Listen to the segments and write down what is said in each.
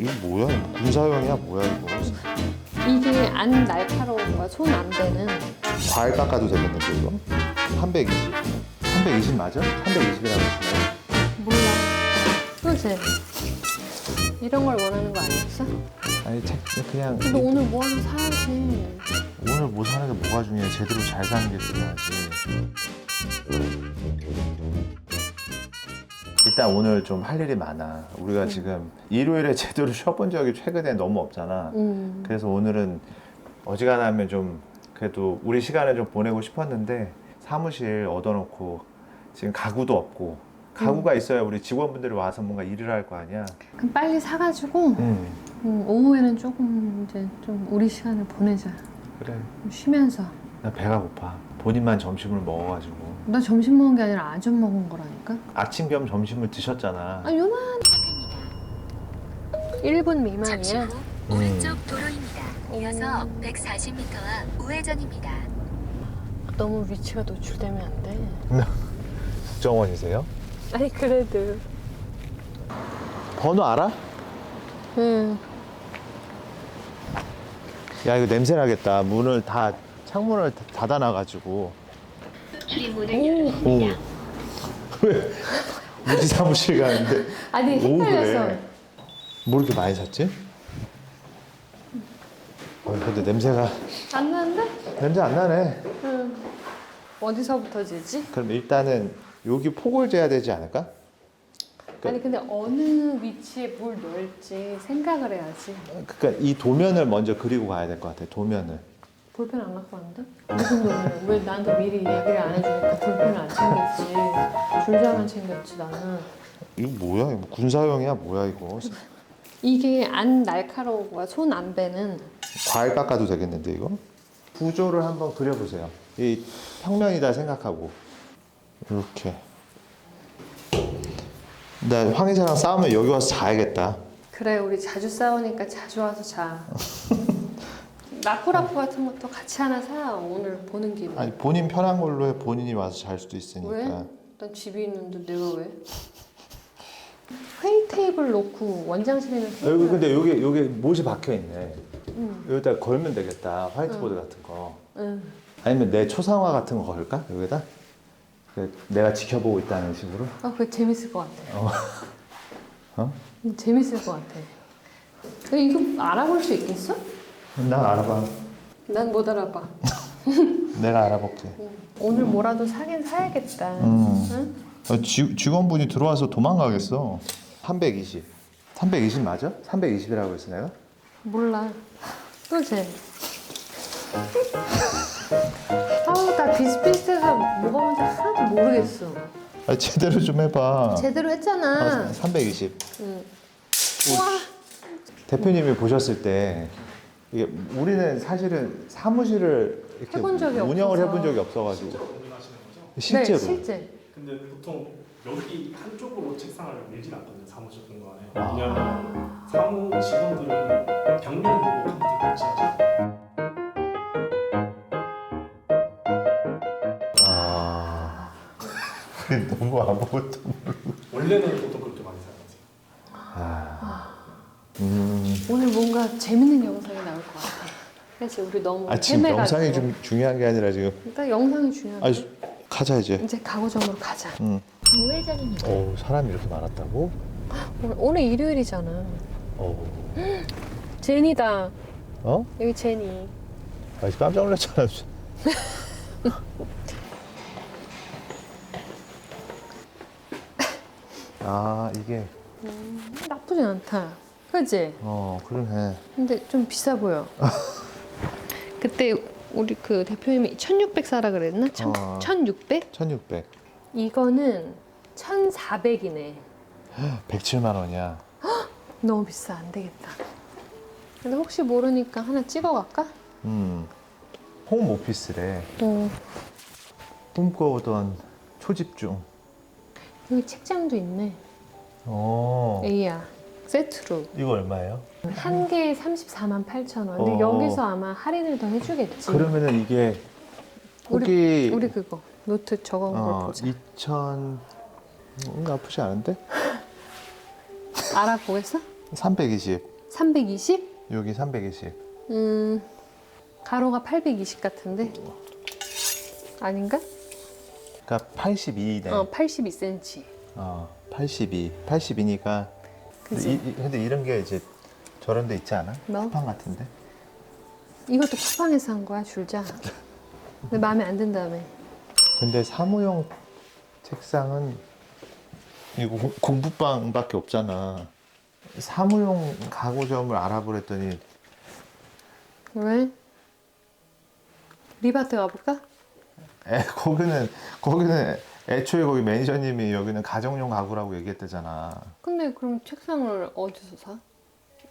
이거 뭐야? 군사형이야 뭐야 이거? 이게 안 날카로운 거야. 손안 대는. 과일 깎아도 되겠는데 이거? 320. 320 맞아? 320이라고 했어요. 몰라. 그지? 이런 걸 원하는 거 아니었어? 아니 책 그냥 근데 오늘 뭐 하나 사야지. 오늘 뭐 사는 게 뭐가 중요해? 제대로 잘 사는 게 중요하지. 일단 오늘 좀 할 일이 많아. 우리가 지금 일요일에 제대로 쉬어본 적이 최근에 너무 없잖아. 음. 그래서 오늘은 어지간하면 좀 그래도 우리 시간을 좀 보내고 싶었는데 사무실 얻어놓고 지금 가구도 없고 가구가 있어야 우리 직원분들이 와서 뭔가 일을 할 거 아니야. 그럼 빨리 사가지고 응. 음, 오후에는 조금 이제 좀 우리 시간을 보내자. 그래. 좀 쉬면서. 나 배가 고파. 본인만 점심을 먹어가지고 나 점심 먹은 게 아니라 아점 먹은 거라니까. 아침 겸 점심을 드셨잖아. 아 요만. 1분 잠시 미만이야. 후 오른쪽 도로입니다. 음. 이어서 140m 앞 우회전입니다. 너무 위치가 노출되면 안 돼. 국정원이세요? 아니 그래도. 번호 알아? 응. 야 이거 냄새 나겠다. 문을 다 창문을 다 닫아놔가지고. 오. 왜? 우리 사무실 가는데 아니 오, 헷갈렸어. 뭐 이렇게 많이 샀지? 어, 근데 냄새가 안 나는데? 냄새 안 나네. 응. 어디서부터 지지? 그럼 일단은 여기 폭을 재야 되지 않을까? 아니 근데 어느 위치에 뭘 넣을지 생각을 해야지. 그러니까 이 도면을 먼저 그리고 가야 될 것 같아. 도면을. 볼펜 안 갖고 왔는데? 무슨 돈을? 왜 나한테 미리 얘기를 안 해주니까 볼펜을 안 챙겼지. 줄자만 챙겼지 나는. 이거 뭐야? 이거 군사형이야 뭐야 이거? 이게 안 날카로운 거야. 손 안 베는. 과일 깎아도 되겠는데 이거? 구조를 한번 그려보세요. 이 평면이다 생각하고 이렇게. 나 황희사랑 싸우면 여기 와서 자야겠다. 그래 우리 자주 싸우니까 자주 와서 자. 라쿠라쿠 같은 것도 같이 하나 사. 오늘 보는 김에. 아니 본인 편한 걸로 해 본인이 와서 잘 수도 있으니까. 왜? 난 집에 있는데 내가 왜? 회의 테이블 놓고 원장실에는 테이블 여기 근데 여기 여기 못이 박혀 있네. 응. 여기다 걸면 되겠다. 화이트보드 같은 거. 응. 아니면 내 초상화 같은 거 걸까 여기다? 그 내가 지켜보고 있다는 식으로. 아, 그거 재밌을 것 같아. 어. 어? 음, 재밌을 것 같아. 근데 이거 알아볼 수 있겠어? 난 알아봐. 난 못 알아봐. 내가 알아볼게. 오늘 뭐라도 사긴 사야겠다. 음. 응? 어, 지, 직원분이 들어와서 도망가겠어. 320. 320 맞아? 320이라고 했어 내가? 몰라. 그지? 아우, 나 비슷비슷해서 뭐가 뭔지 하나도 모르겠어. 아, 제대로 좀 해봐. 제대로 했잖아. 아, 320. 응. 우와. 대표님이 보셨을 때 이게 우리는 사실은 사무실을 이렇게 해본 적이 운영을 없어서. 해본 적이 없어가지고. 네, 실제로. 실제. 근데 보통 여기 한쪽으로 책상을 밀진 않거든요 사무실 공간에. 아. 왜냐하면 사무 직원들은 벽면을 보고 컴퓨터 배치하죠. 아. 너무 아무것도 원래는 보통 그렇게 많이 사용하세요 아. 음. 오늘 뭔가 재밌는 영상이 나올 것 같아. 그렇지, 우리 너무 아 지금 헤매가지고. 영상이 좀 중요한 게 아니라 지금 그러니까 영상이 중요하지. 아 가자 이제 이제 가구점으로 가자. 응. 우회전입니다. 오 사람이 이렇게 많았다고? 오늘, 오늘 일요일이잖아. 오. 제니다. 어? 여기 제니. 아 깜짝 놀랐잖아 아 이게 나쁘진 않다. 그지? 어 그러네 근데 좀 비싸 보여. 그때 우리 그 대표님이 1600 사라 그랬나? 천, 어. 1600? 1600 이거는 1400이네. 107만 원이야 너무 비싸. 안 되겠다. 근데 혹시 모르니까 하나 찍어 갈까? 음. 홈 오피스래 어. 꿈꿔오던 초집중 여기 책장도 있네. 어 A야. 세트로. 이거 얼마예요? 한 개에 34만 8천 원. 근데 어. 여기서 아마 할인을 더 해주겠지. 그러면은 이게 우리- 우리 그거 노트 적은 걸 어, 보자. 2000 음, 나쁘지 않은데? 알아보겠어? 320. 320? 여기 320. 음 가로가 820 같은데 아닌가? 그러니까 82네. 어 82cm. 어, 82. 82니까. 그지? 이, 이, 근데 이런 게 이제 저런 데 있지 않아? 뭐? 쿠팡 같은데? 이것도 쿠팡에서 한 거야 줄자. 근데 마음에 안 든다며. 근데 사무용 책상은 이거 공- 공부방밖에 없잖아. 사무용 가구점을 알아보랬더니 왜? 리바트 가볼까? 에, 거기는 거기는 애초에 거기 매니저님이 여기는 가정용 가구라고 얘기했대잖아. 근데 그럼 책상을 어디서 사?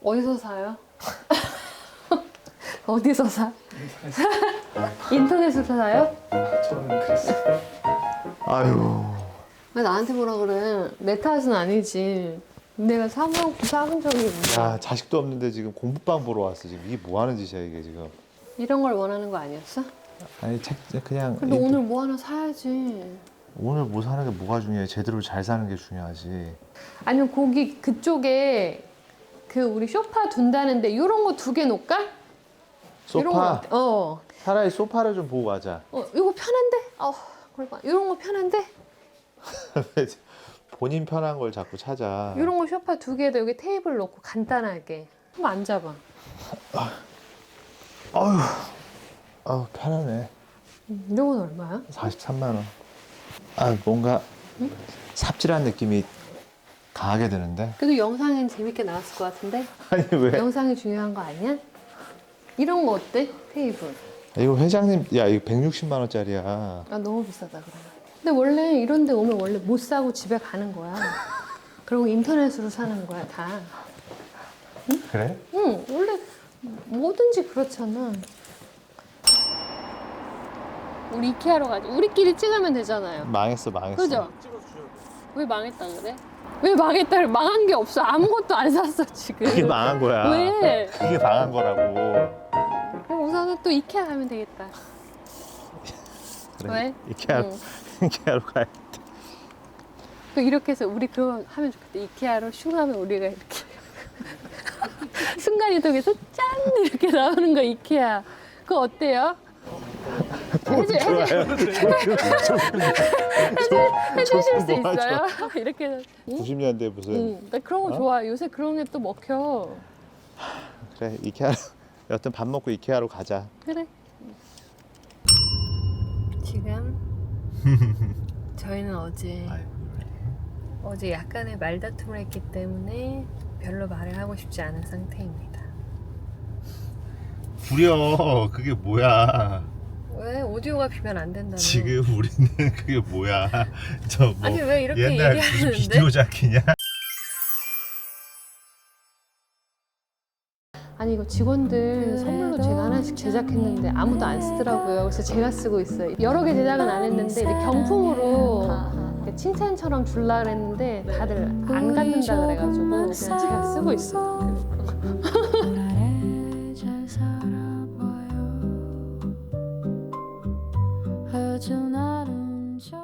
어디서 사요? 어디서 사? 인터넷으로 사요? 저는 그랬어요. 아유. 왜 나한테 뭐라 그래? 내 탓은 아니지. 내가 사먹고 사본 적이 있나? 야 자식도 없는데 지금 공부방 보러 왔어 지금 이게 뭐 하는 짓이야 이게 지금. 이런 걸 원하는 거 아니었어? 아니 책 그냥 근데 이- 오늘 뭐 하나 사야지. 오늘 뭐 사는 게 뭐가 중요해? 제대로 잘 사는 게 중요하지. 아니면 거기 그쪽에 그 우리 소파 둔다는데 이런 거 두 개 놓을까? 거 소파? 어. 차라리 소파를 좀 보고 가자. 어, 이거 편한데? 어, 그러니까 이런 거 편한데? 본인 편한 걸 자꾸 찾아. 이런 거 소파 두 개에다 여기 테이블 놓고 간단하게 한번 앉아봐. 아유, 아유 편하네. 음, 이런 건 얼마야? 43만 원. 아 뭔가 삽질한 느낌이 강하게 드는데. 그래도 영상엔 재밌게 나왔을 것 같은데? 아니 왜? 영상이 중요한 거 아니야? 이런 거 어때? 테이블. 이거 회장님, 야 이거 160만 원짜리야. 아 너무 비싸다 그러면. 근데 원래 이런 데 오면 원래 못 사고 집에 가는 거야. 그리고 인터넷으로 사는 거야 다. 그래? 응 원래 뭐든지 그렇잖아. 우리 이케아로 가자. 우리끼리 찍으면 되잖아요. 망했어, 망했어. 그죠? 왜 망했다 그래? 왜 망했다 그래? 망한 게 없어. 아무것도 안 샀어 지금. 그게 망한 거야. 왜? 그게 망한 거라고. 그럼 우선은 또 이케아 가면 되겠다. 그래. 왜? 이케아, 응. 이케아로 가야 돼. 그 이렇게 해서 우리 그거 하면 좋겠다. 이케아로 슝 하면 우리가 이렇게 순간 이동해서 짠 이렇게 나오는 거 이케아. 그거 어때요? 해주, 해주, 해주 실 수 뭐 하죠? 있어요? 이렇게 해서. 응? 90년대 무슨 응. 나 그런 거 어? 좋아. 요새 그런 게 또 먹혀. 그래 이케아 여튼 밥 먹고 이케아로 가자. 그래. 지금 저희는 어제 어제 약간의 말다툼을 했기 때문에 별로 말을 하고 싶지 않은 상태입니다. 구려 그게 뭐야? 왜 오디오가 비면 안 된다며? 지금 우리는 그게 뭐야? 저 뭐 아니 왜 이렇게 옛날 무슨 얘기하는데? 비디오 자키냐? 아니 이거 직원들 선물로 제가 하나씩 제작했는데 아무도 안 쓰더라고요. 그래서 제가 쓰고 있어요. 여러 개 제작은 안 했는데 이렇게 경품으로 이렇게 칭찬처럼 줄라 그랬는데 다들 안 갖는다 그래가지고 그냥 제가 쓰고 있어요.